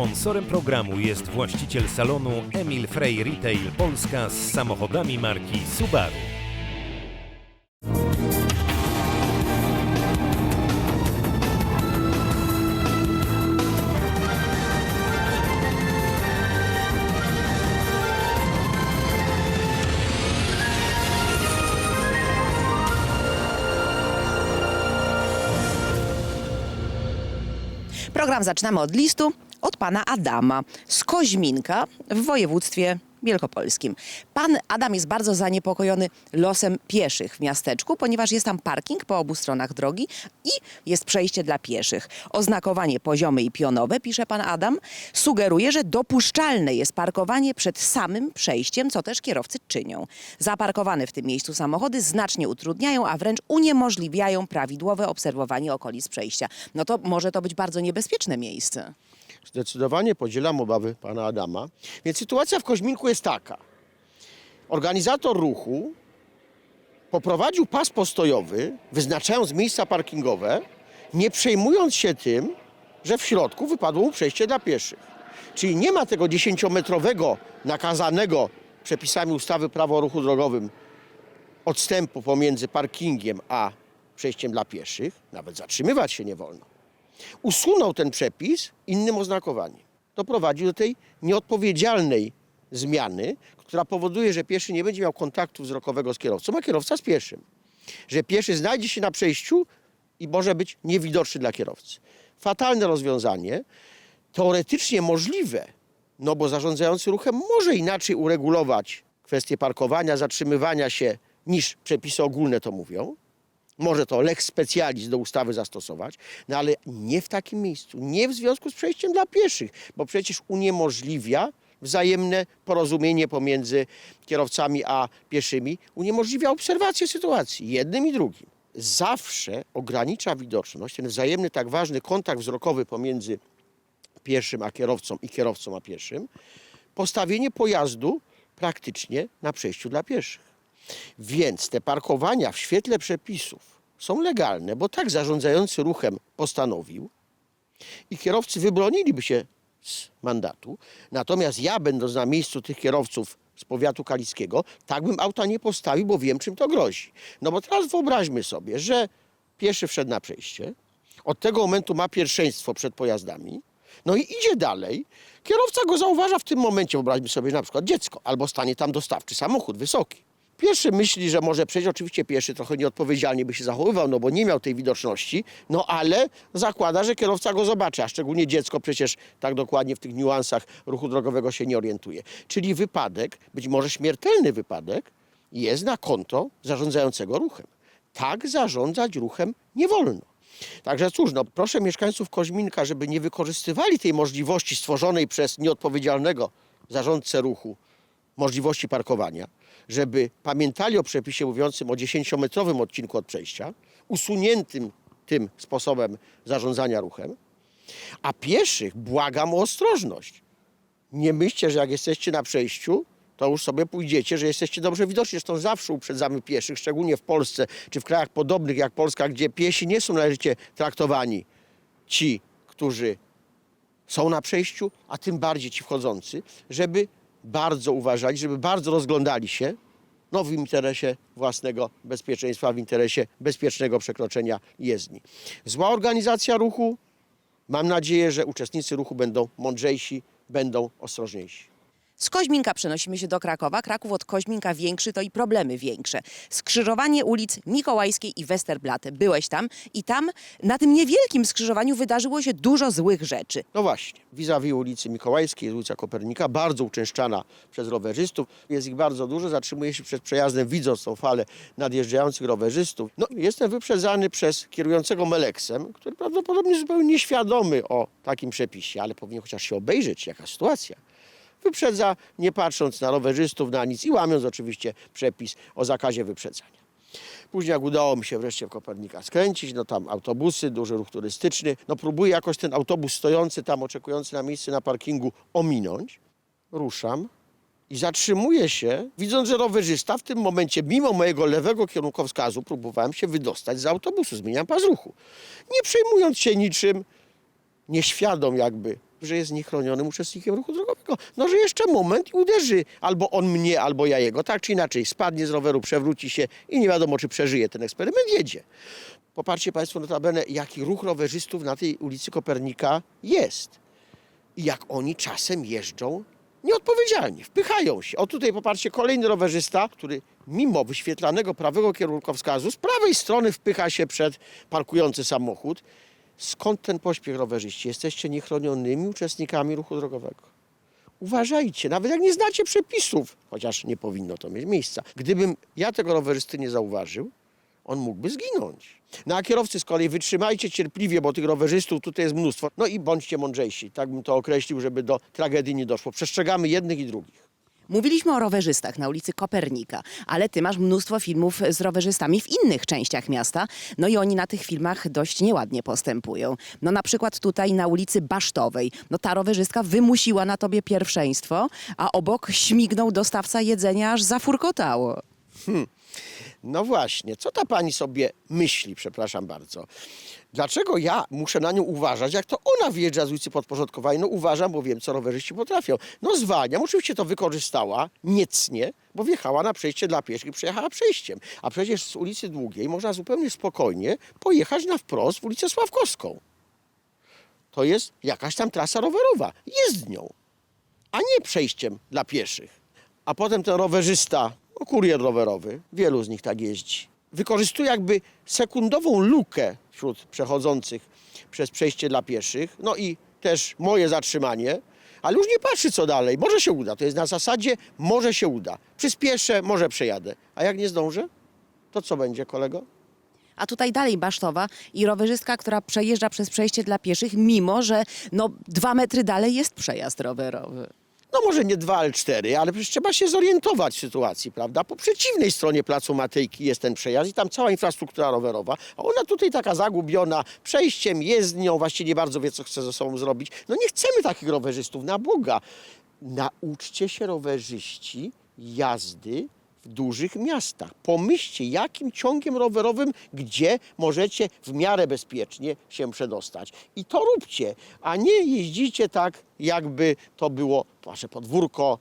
Sponsorem programu jest właściciel salonu Emil Frey Retail Polska z samochodami marki Subaru. Program zaczynamy od listu od pana Adama z Koźminka w województwie wielkopolskim. Pan Adam jest bardzo zaniepokojony losem pieszych w miasteczku, ponieważ jest tam parking po obu stronach drogi i jest przejście dla pieszych. Oznakowanie poziome i pionowe, pisze pan Adam, sugeruje, że dopuszczalne jest parkowanie przed samym przejściem, co też kierowcy czynią. Zaparkowane w tym miejscu samochody znacznie utrudniają, a wręcz uniemożliwiają prawidłowe obserwowanie okolic przejścia. No to może to być bardzo niebezpieczne miejsce. Zdecydowanie podzielam obawy pana Adama. Więc sytuacja w Koźminku jest taka. Organizator ruchu poprowadził pas postojowy, wyznaczając miejsca parkingowe, nie przejmując się tym, że w środku wypadło mu przejście dla pieszych. Czyli nie ma tego 10-metrowego nakazanego przepisami ustawy prawo o ruchu drogowym odstępu pomiędzy parkingiem a przejściem dla pieszych. Nawet zatrzymywać się nie wolno usunął ten przepis innym oznakowaniem. Doprowadził do tej nieodpowiedzialnej zmiany, która powoduje, że pieszy nie będzie miał kontaktu wzrokowego z kierowcą, a kierowca z pieszym. Że pieszy znajdzie się na przejściu i może być niewidoczny dla kierowcy. Fatalne rozwiązanie, teoretycznie możliwe, no bo zarządzający ruchem może inaczej uregulować kwestie parkowania, zatrzymywania się, niż przepisy ogólne to mówią, może to lex specialis do ustawy zastosować, no ale nie w takim miejscu, nie w związku z przejściem dla pieszych, bo przecież uniemożliwia wzajemne porozumienie pomiędzy kierowcami a pieszymi, uniemożliwia obserwację sytuacji jednym i drugim. Zawsze ogranicza widoczność, ten wzajemny tak ważny kontakt wzrokowy pomiędzy pieszym a kierowcą i kierowcą a pieszym, postawienie pojazdu praktycznie na przejściu dla pieszych. Więc te parkowania w świetle przepisów są legalne, bo tak zarządzający ruchem postanowił i kierowcy wybroniliby się z mandatu. Natomiast ja, będąc na miejscu tych kierowców z powiatu kaliskiego, tak bym auta nie postawił, bo wiem, czym to grozi. No bo teraz wyobraźmy sobie, że pieszy wszedł na przejście, od tego momentu ma pierwszeństwo przed pojazdami, no i idzie dalej. Kierowca go zauważa w tym momencie, wyobraźmy sobie na przykład dziecko, albo stanie tam dostawczy samochód wysoki. Pierwszy myśli, że może przejść, oczywiście pieszy trochę nieodpowiedzialnie by się zachowywał, no bo nie miał tej widoczności, no ale zakłada, że kierowca go zobaczy, a szczególnie dziecko przecież tak dokładnie w tych niuansach ruchu drogowego się nie orientuje. Czyli wypadek, być może śmiertelny wypadek, jest na konto zarządzającego ruchem. Tak zarządzać ruchem nie wolno. Także cóż, no proszę mieszkańców Koźminka, żeby nie wykorzystywali tej możliwości stworzonej przez nieodpowiedzialnego zarządcę ruchu, możliwości parkowania, żeby pamiętali o przepisie mówiącym o 10-metrowym odcinku od przejścia, usuniętym tym sposobem zarządzania ruchem, a pieszych błagam o ostrożność. Nie myślcie, że jak jesteście na przejściu, to już sobie pójdziecie, że jesteście dobrze widoczni. Zresztą zawsze uprzedzamy pieszych, szczególnie w Polsce czy w krajach podobnych jak Polska, gdzie piesi nie są należycie traktowani. Ci, którzy są na przejściu, a tym bardziej ci wchodzący, żeby bardzo uważali, żeby bardzo rozglądali się no, w interesie własnego bezpieczeństwa, w interesie bezpiecznego przekroczenia jezdni. Zła organizacja ruchu. Mam nadzieję, że uczestnicy ruchu będą mądrzejsi, będą ostrożniejsi. Z Koźminka przenosimy się do Krakowa. Kraków od Koźminka większy, to i problemy większe. Skrzyżowanie ulic Mikołajskiej i Westerplatte. Byłeś tam i tam na tym niewielkim skrzyżowaniu wydarzyło się dużo złych rzeczy. No właśnie, vis-a-vis ulicy Mikołajskiej, jest ulica Kopernika, bardzo uczęszczana przez rowerzystów. Jest ich bardzo dużo, zatrzymuję się przed przejazdem, widząc tą falę nadjeżdżających rowerzystów. No, jestem wyprzedzany przez kierującego Meleksem, który prawdopodobnie zupełnie nieświadomy o takim przepisie, ale powinien chociaż się obejrzeć, jaka sytuacja. Wyprzedza, nie patrząc na rowerzystów, na nic i łamiąc oczywiście przepis o zakazie wyprzedzania. Później jak udało mi się wreszcie w Kopernika skręcić, no tam autobusy, duży ruch turystyczny, no próbuję jakoś ten autobus stojący tam, oczekujący na miejsce na parkingu ominąć. Ruszam i zatrzymuję się, widząc, że rowerzysta w tym momencie, mimo mojego lewego kierunkowskazu, próbowałem się wydostać z autobusu, zmieniam pas ruchu. Nie przejmując się niczym, nieświadom jakby że jest niechronionym uczestnikiem ruchu drogowego. No, że jeszcze moment i uderzy albo on mnie, albo ja jego. Tak czy inaczej, spadnie z roweru, przewróci się i nie wiadomo, czy przeżyje ten eksperyment, jedzie. Popatrzcie Państwo notabene, jaki ruch rowerzystów na tej ulicy Kopernika jest. I jak oni czasem jeżdżą nieodpowiedzialnie, wpychają się. O tutaj popatrzcie, kolejny rowerzysta, który mimo wyświetlanego prawego kierunkowskazu z prawej strony wpycha się przed parkujący samochód. Skąd ten pośpiech rowerzyści? Jesteście niechronionymi uczestnikami ruchu drogowego. Uważajcie, nawet jak nie znacie przepisów, chociaż nie powinno to mieć miejsca. Gdybym ja tego rowerzysty nie zauważył, on mógłby zginąć. No a kierowcy z kolei wytrzymajcie cierpliwie, bo tych rowerzystów tutaj jest mnóstwo. No i bądźcie mądrzejsi, tak bym to określił, żeby do tragedii nie doszło. Przestrzegamy jednych i drugich. Mówiliśmy o rowerzystach na ulicy Kopernika, ale ty masz mnóstwo filmów z rowerzystami w innych częściach miasta, no i oni na tych filmach dość nieładnie postępują. No na przykład tutaj na ulicy Basztowej, no ta rowerzystka wymusiła na tobie pierwszeństwo, a obok śmignął dostawca jedzenia, aż zafurkotało. No właśnie, co ta pani sobie myśli, przepraszam bardzo? Dlaczego ja muszę na nią uważać, jak to ona wyjeżdża z ulicy Podporządkowanej? No uważam, bo wiem, co rowerzyści potrafią. No zwalniam, oczywiście to wykorzystała, niecnie, bo wjechała na przejście dla pieszych przejechała przejściem. A przecież z ulicy Długiej można zupełnie spokojnie pojechać na wprost w ulicę Sławkowską. To jest jakaś tam trasa rowerowa, jest nią, a nie przejściem dla pieszych. A potem ten rowerzysta, kurier rowerowy, wielu z nich tak jeździ, wykorzystuje jakby sekundową lukę wśród przechodzących przez przejście dla pieszych, no i też moje zatrzymanie, ale już nie patrzy co dalej, może się uda, to jest na zasadzie może się uda, przyspieszę, może przejadę, a jak nie zdążę, to co będzie kolego? A tutaj dalej Basztowa i rowerzystka, która przejeżdża przez przejście dla pieszych, mimo że no dwa metry dalej jest przejazd rowerowy. No może nie dwa, ale cztery, ale przecież trzeba się zorientować w sytuacji, prawda? Po przeciwnej stronie placu Matejki jest ten przejazd i tam cała infrastruktura rowerowa, a ona tutaj taka zagubiona przejściem, jezdnią, właściwie nie bardzo wie, co chce ze sobą zrobić. No nie chcemy takich rowerzystów, na Boga. Nauczcie się rowerzyści jazdy w dużych miastach. Pomyślcie, jakim ciągiem rowerowym, gdzie możecie w miarę bezpiecznie się przedostać. I to róbcie, a nie jeździcie tak, jakby to było wasze podwórko,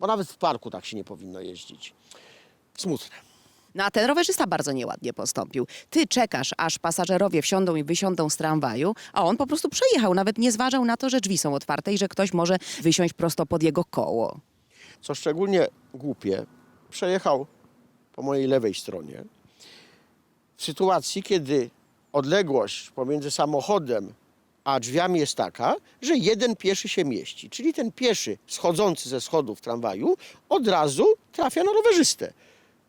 bo nawet w parku tak się nie powinno jeździć. Smutne. No a ten rowerzysta bardzo nieładnie postąpił. Ty czekasz, aż pasażerowie wsiądą i wysiądą z tramwaju, a on po prostu przejechał, nawet nie zważał na to, że drzwi są otwarte i że ktoś może wysiąść prosto pod jego koło. Co szczególnie głupie, przejechał po mojej lewej stronie. W sytuacji, kiedy odległość pomiędzy samochodem a drzwiami jest taka, że jeden pieszy się mieści. Czyli ten pieszy schodzący ze schodów tramwaju od razu trafia na rowerzystę.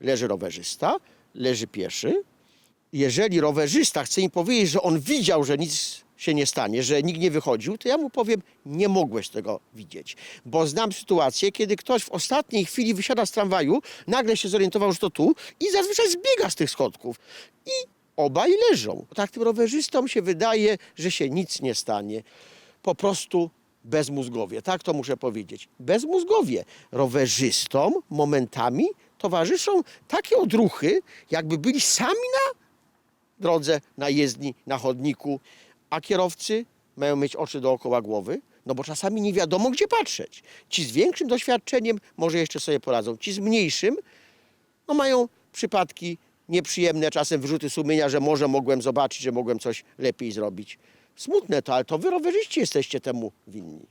Leży rowerzysta, leży pieszy. Jeżeli rowerzysta chce im powiedzieć, że on widział, że nic się nie stanie, że nikt nie wychodził, to ja mu powiem, nie mogłeś tego widzieć. Bo znam sytuację, kiedy ktoś w ostatniej chwili wysiada z tramwaju, nagle się zorientował, że to tu i zazwyczaj zbiega z tych schodków. I obaj leżą. Tak tym rowerzystom się wydaje, że się nic nie stanie. Po prostu bezmózgowie, tak to muszę powiedzieć. Bezmózgowie. Rowerzystom momentami towarzyszą takie odruchy, jakby byli sami na drodze, na jezdni, na chodniku, a kierowcy mają mieć oczy dookoła głowy, no bo czasami nie wiadomo, gdzie patrzeć. Ci z większym doświadczeniem może jeszcze sobie poradzą, ci z mniejszym no mają przypadki nieprzyjemne, czasem wyrzuty sumienia, że może mogłem zobaczyć, że mogłem coś lepiej zrobić. Smutne to, ale to wy rowerzyści jesteście temu winni.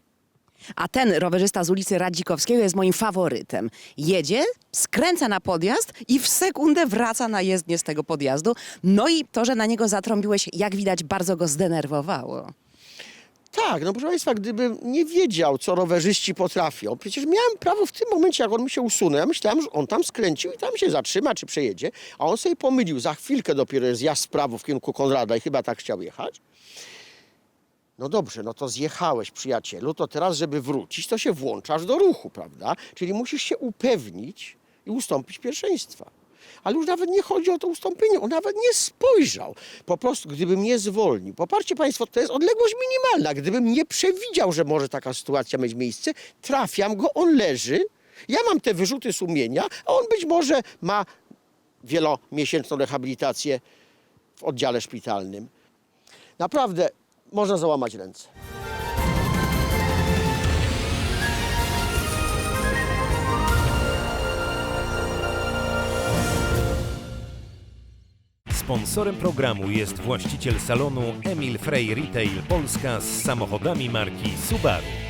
A ten rowerzysta z ulicy Radzikowskiego jest moim faworytem. Jedzie, skręca na podjazd i w sekundę wraca na jezdnię z tego podjazdu. No i to, że na niego zatrąbiłeś, jak widać, bardzo go zdenerwowało. Tak, no proszę Państwa, gdybym nie wiedział, co rowerzyści potrafią, przecież miałem prawo w tym momencie, jak on mi się usunął, ja myślałem, że on tam skręcił i tam się zatrzyma, czy przejedzie, a on sobie pomylił, za chwilkę dopiero jest zjazd w prawo w kierunku Konrada i chyba tak chciał jechać. No dobrze, no to zjechałeś, przyjacielu, to teraz, żeby wrócić, to się włączasz do ruchu, prawda? Czyli musisz się upewnić i ustąpić pierwszeństwa. Ale już nawet nie chodzi o to ustąpienie, on nawet nie spojrzał. Po prostu, gdybym nie zwolnił. Popatrzcie Państwo, to jest odległość minimalna. Gdybym nie przewidział, że może taka sytuacja mieć miejsce, trafiam go, on leży. Ja mam te wyrzuty sumienia, a on być może ma wielomiesięczną rehabilitację w oddziale szpitalnym. Naprawdę można załamać ręce. Sponsorem programu jest właściciel salonu Emil Frey Retail Polska z samochodami marki Subaru.